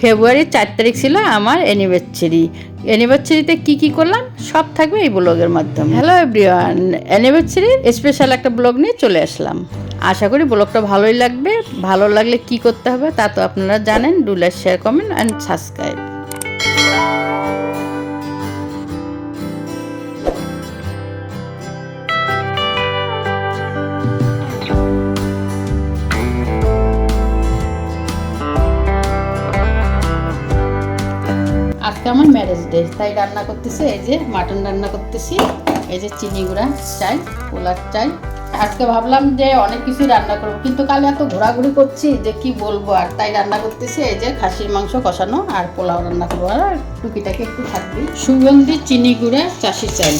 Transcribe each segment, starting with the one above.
ফেব্রুয়ারির চার তারিখ ছিল আমার অ্যানিভার্সারি অ্যানিভার্সারিতে কি কি করলাম? সব থাকবে এই ব্লগের মাধ্যমে। হ্যালো এভরিওয়ান অ্যানিভার্সারির স্পেশাল একটা ব্লগ নিয়ে চলে আসলাম। আশা করি ব্লগটা ভালোই লাগবে। ভালো লাগলে কি করতে হবে তা তো আপনারা জানেন। Do like share comment and subscribe আমার ম্যারেজ ডে, তাই রান্না করতেছি, এই যে মাটন রান্না করতেছি, এই যে চিনি গুঁড়া চাই, পোলার চাই। আজকে ভাবলাম যে অনেক কিছু রান্না করব, কিন্তু কাল এত ঘোরাঘুরি করছি যে কি বলব আর, তাই রান্না করতেছি, এই যে খাসির মাংস কষানো আর পোলাও রান্না করব। আর টুকিটাকে একটু থাকবে। সুগন্ধি, চিনি গুঁড়া চাষি চাই।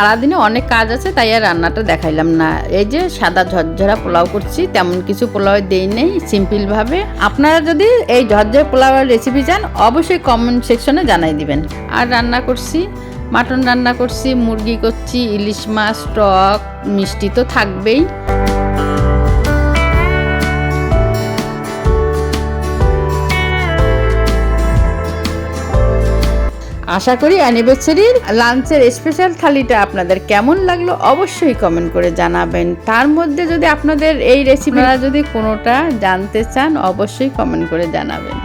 সারাদিনে অনেক কাজ আছে, তাই আর রান্নাটা দেখাইলাম না। এই যে সাদা ঝরঝরা পোলাও করছি, তেমন কিছু পোলাও দেই নেই সিম্পলভাবে আপনারা যদি এই ঝরঝরে পোলাওয়ের রেসিপি চান, অবশ্যই কমেন্ট সেকশনে জানাই দিবেন। আর রান্না করছি মাটন রান্না করছি, মুরগি করছি, ইলিশ মাছ, টক, মিষ্টি তো থাকবেই। আশা করি অ্যানিভার্সারির লাঞ্চের স্পেশাল থালিটা আপনাদের কেমন লাগল অবশ্যই কমেন্ট করে জানাবেন। তার মধ্যে যদি আপনাদের এই রেসিপিটা যদি কোনোটা জানতে চান অবশ্যই কমেন্ট করে জানাবেন।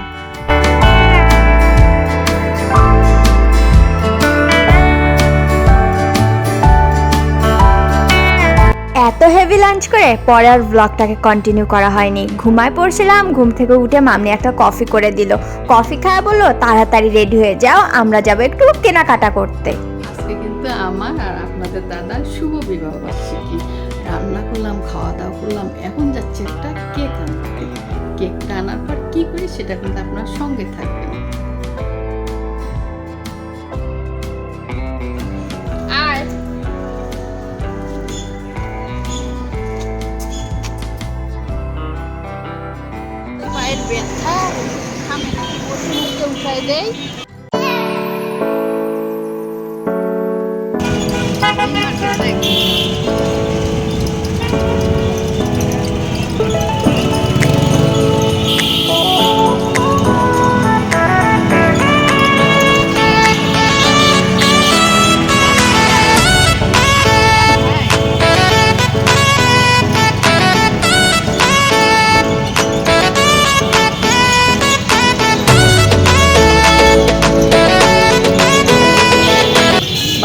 এত হেভি লাঞ্চ করে পরে আর ব্লগটাকে কন্টিনিউ করা হয়নি। ঘুমায় পড়ছিলাম, ঘুম থেকে উঠে মামনি একটা কফি করে দিল। কফি খাওয়া বলল, তাড়াতাড়ি রেডি হয়ে যাও, আমরা যাব একটু কেনাকাটা করতে। আজকে কিন্তু আমার আর আপনাদের দাদার শুভ বিবাহ বার্ষিকী। রান্না করলাম খাওয়া দাওয়া করলাম, এখন যাচ্ছে একটা কেক আনতে। কেকটা আনার পর কি করি সেটা কিন্তু আপনার সঙ্গে থাকবেন উঠাই দেই।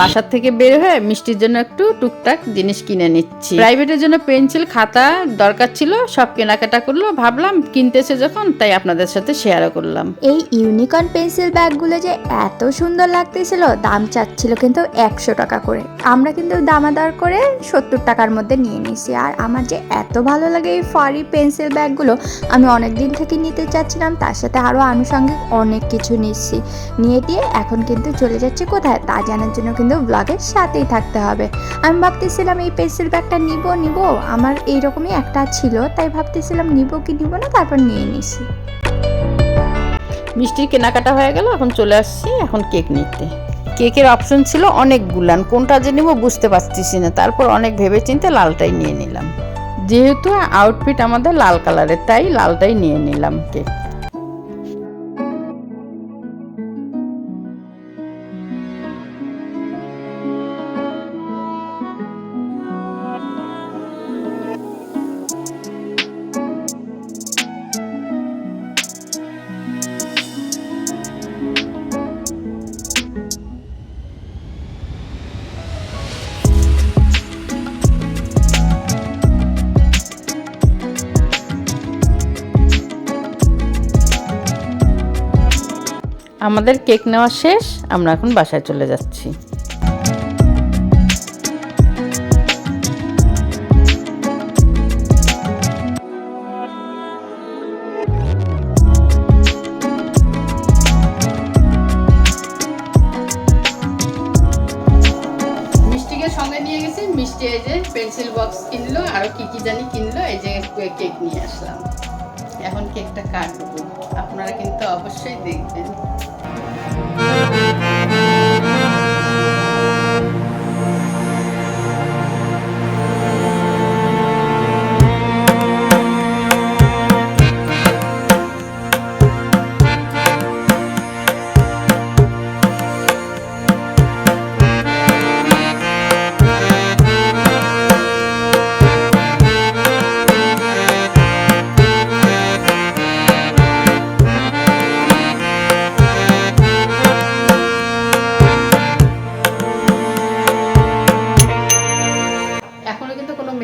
বাসার থেকে বের হয়ে মিষ্টির জন্য একটু টুকটাক জিনিস কিনে নিচ্ছি। প্রাইভেটের জন্য পেন্সিল খাতা দরকার ছিল, সব কেনাকাটা করল, ভাবলাম কিনতেছে যখন, তাই আপনাদের সাথে শেয়ারও করলাম। এই ইউনিকর্ন পেন্সিল ব্যাগগুলো যে এত সুন্দর লাগতেছিল, দাম চাচ্ছিল কিন্তু একশো টাকা করে। আমরা কিন্তু দামাদার করে সত্তর টাকার মধ্যে নিয়ে নিয়েছি। আর আমার যে এত ভালো লাগে এই ফারি পেন্সিল ব্যাগগুলো আমি অনেক দিন থেকে নিতে চাচ্ছিলাম, তার সাথে আরও আনুষঙ্গিক অনেক কিছু নিচ্ছি। নিয়ে দিয়ে এখন কিন্তু চলে যাচ্ছে কোথায়, তা জানার জন্য কিন্তু ব্লগের সাথেই থাকতে হবে। আমি ভাবতেছিলাম এই পেন্সিল ব্যাগটা নিব নিব। আমার এইরকমই একটা ছিল, তাই ভাবতেছিলাম নিব কি নিব না, তারপর নিয়ে নিছি। মিষ্টির কেনাকাটা হয়ে গেল, এখন চলে আসছি এখন কেক নিতে। কেকের অপশন ছিল অনেক গুলান কোনটা যে নেব বুঝতে পারতেছি না। তারপর অনেক ভেবে চিন্তে লালটাই নিয়ে নিলাম। যেহেতু আউটফিট আমাদের লাল কালারের তাই লালটাই নিয়ে নিলাম কেক আমাদের কেক নেওয়া শেষ, আমরা এখন বাসায় চলে যাচ্ছি। মিষ্টি এই যে পেন্সিল বক্স কিনলো, আরও কি কি জানি কিনলো, এই যে কেক নিয়ে আসলাম। এখন কেকটা কাটবো, আপনারা কিন্তু অবশ্যই দেখবেন। Thank you.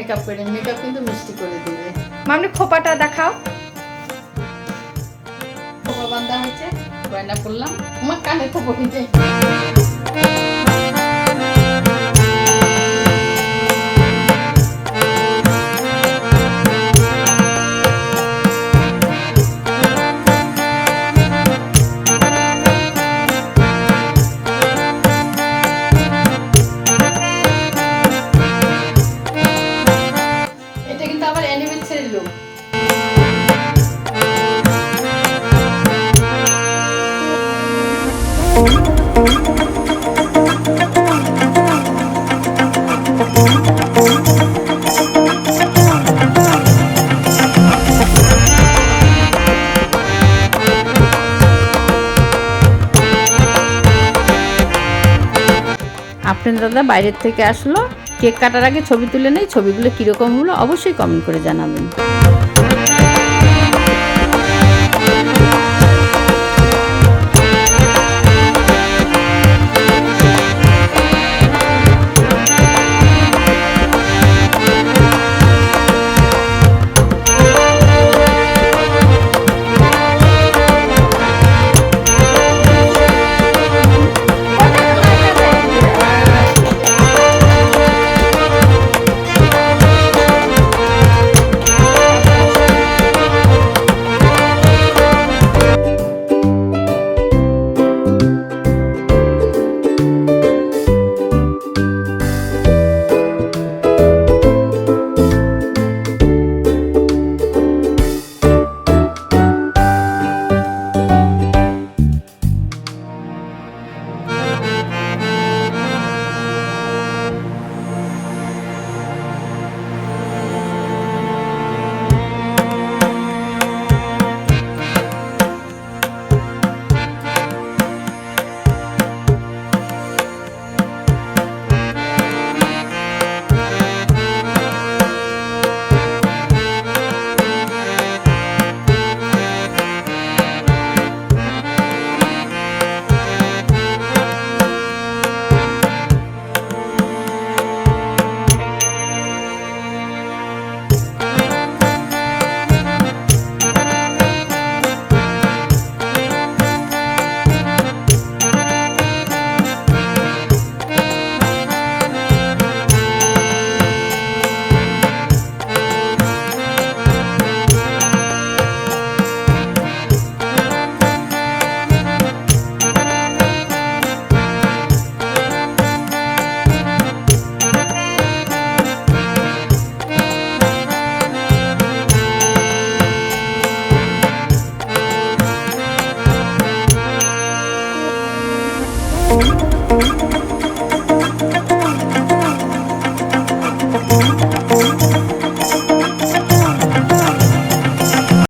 মেকআপ করে মেকআপ কিন্তু মিষ্টি করে দিবে। মামনি খোপাটা দেখাও। খোপা বান্ধা হয়েছে, গয়না করলাম। আমার কানে তো বসেছে আবার অ্যানিভার্সারি লুক। আপনার দাদা বাইরের থেকে আসলো? কেক কাটার আগে ছবি তুলে নেই ছবিগুলো কীরকম হলো অবশ্যই কমেন্ট করে জানাবেন।